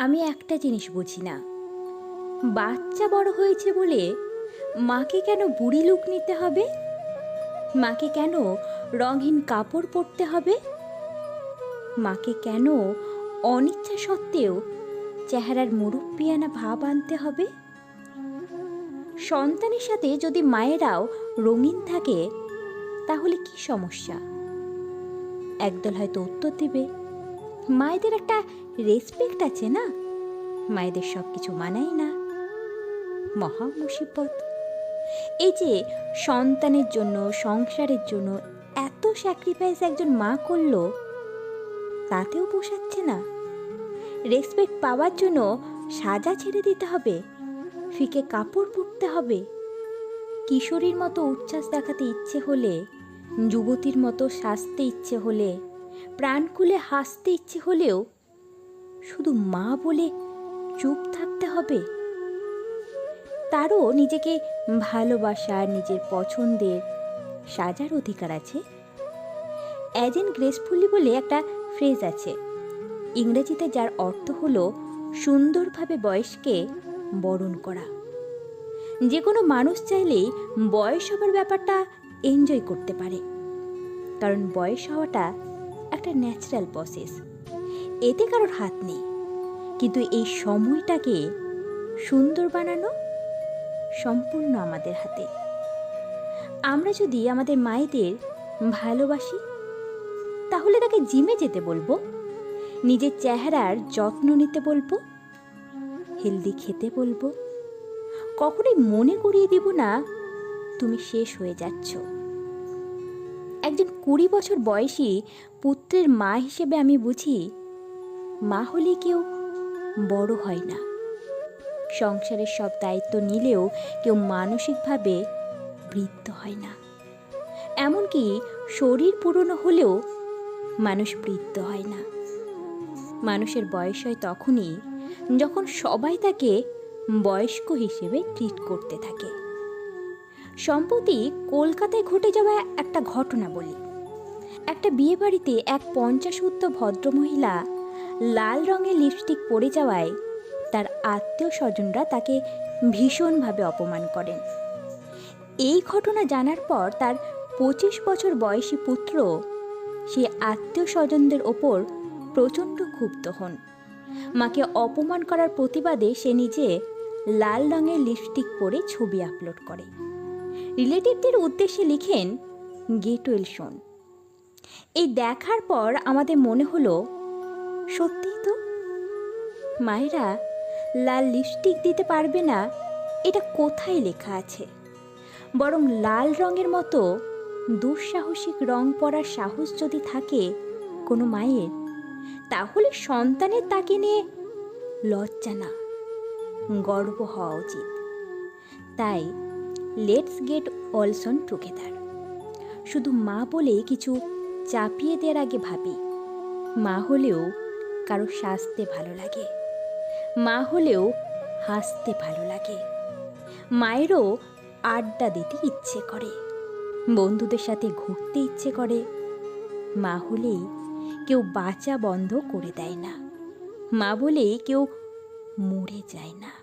আমি একটা জিনিস বুঝি না। বাচ্চা বড় হয়েছে বলে মাকে কেন বুড়ি লুক নিতে হবে? মাকে কেন রঙহীন কাপড় পরতে হবে? মাকে কেন অনিচ্ছা সত্ত্বেও চেহারার মুরব্বিয়ানা ভাব আনতে হবে? সন্তানের সাথে যদি মায়েরাও রঙিন থাকে, তাহলে কি সমস্যা? একদল হয়তো উত্তর দেবে। মায়েদের একটা রেসপেক্ট আছে না? মায়েদের সব কিছু মানায় না। মহা মুসিবত। এই যে সন্তানের জন্য, সংসারের জন্য এত স্যাক্রিফাইস একজন মা করল, তাতেও পোষাচ্ছে না। রেসপেক্ট পাওয়ার জন্য সাজা ছেড়ে দিতে হবে, ফিকে কাপড় পরতে হবে। কিশোরীর মতো উচ্ছ্বাস দেখাতে ইচ্ছে হলে, যুবতীর মতো সাজতে ইচ্ছে হলে প্রাণ খুলে হাসতে ইচ্ছে হলেও শুধু মা বলে চুপ থাকতে হবে। তারও নিজেকে ভালোবাসার নিজের পছন্দের সাজার অধিকার আছে। অ্যাজ এন গ্রেসফুলি বলে একটা ফ্রেজ আছে। ইংরেজিতে যার অর্থ হলো সুন্দরভাবে বয়সকে বরণ করা। যে কোনো মানুষ চাইলেই বয়স হবার ব্যাপারটা এনজয় করতে পারে। কারণ বয়স হওয়াটা একটা ন্যাচারাল প্রসেস এতে কারোর হাত নেই। কিন্তু এই সময়টাকে সুন্দর বানানো সম্পূর্ণ আমাদের হাতে। আমরা যদি আমাদের মায়েদের ভালোবাসি, তাহলে তাকে জিমে যেতে বলব, নিজের চেহারার যত্ন নিতে বলব, হেলদি খেতে বলব। কখনোই মনে করিয়ে দিব না, তুমি শেষ হয়ে যাচ্ছ। একজন কুড়ি বছর বয়সী পুত্রের মা হিসেবে আমি বুঝি মা হলে কেউ বড় হয় না। সংসারের সব দায়িত্ব নিলেও কেউ মানসিকভাবে বৃদ্ধ হয় না। এমনকি শরীর পুরনো হলেও মানুষ বৃদ্ধ হয় না। মানুষের বয়স হয় তখনই যখন সবাই তাকে বয়স্ক হিসেবে ট্রিট করতে থাকে। সম্প্রতি কলকাতায় ঘটে যাওয়া একটা ঘটনা বলি। একটা বিয়েবাড়িতে এক পঞ্চাশোত্তর ভদ্রমহিলা লাল রঙের লিপস্টিক পরে যাওয়ায় তার আত্মীয় স্বজনরা তাকে ভীষণভাবে অপমান করেন। এই ঘটনা জানার পর তার পঁচিশ বছর বয়সী পুত্র সে আত্মীয় স্বজনদের ওপর প্রচণ্ড ক্ষুব্ধ হন। মাকে অপমান করার প্রতিবাদে সে নিজে লাল রঙের লিপস্টিক পরে ছবি আপলোড করে। রিলেটিভদের উদ্দেশ্যে লিখেন, গেট শোন। এই দেখার পর আমাদের মনে হলো, সত্যিই তো? মায়েরা লাল লিপস্টিক দিতে পারবে না, এটা কোথায় লেখা আছে? বরং লাল রঙের মতো দুঃসাহসিক রং পরার সাহস যদি থাকে কোনো মায়ের, তাহলে সন্তানের তাকে নিয়ে লজ্জা না, গর্ব হওয়া উচিত। তাই লেটস গেট অলসন টুগেদার শুধু মা বলে কিছু চাপিয়ে দেওয়ার আগে ভাবি, মা হলেও কারও সাজতে ভালো লাগে। মা হলেও হাসতে ভালো লাগে। মায়েরও আড্ডা দিতে ইচ্ছে করে। বন্ধুদের সাথে ঘুরতে ইচ্ছে করে। মা হলেই কেউ বাঁচা বন্ধ করে দেয় না। মা বলেই কেউ মরে যায় না।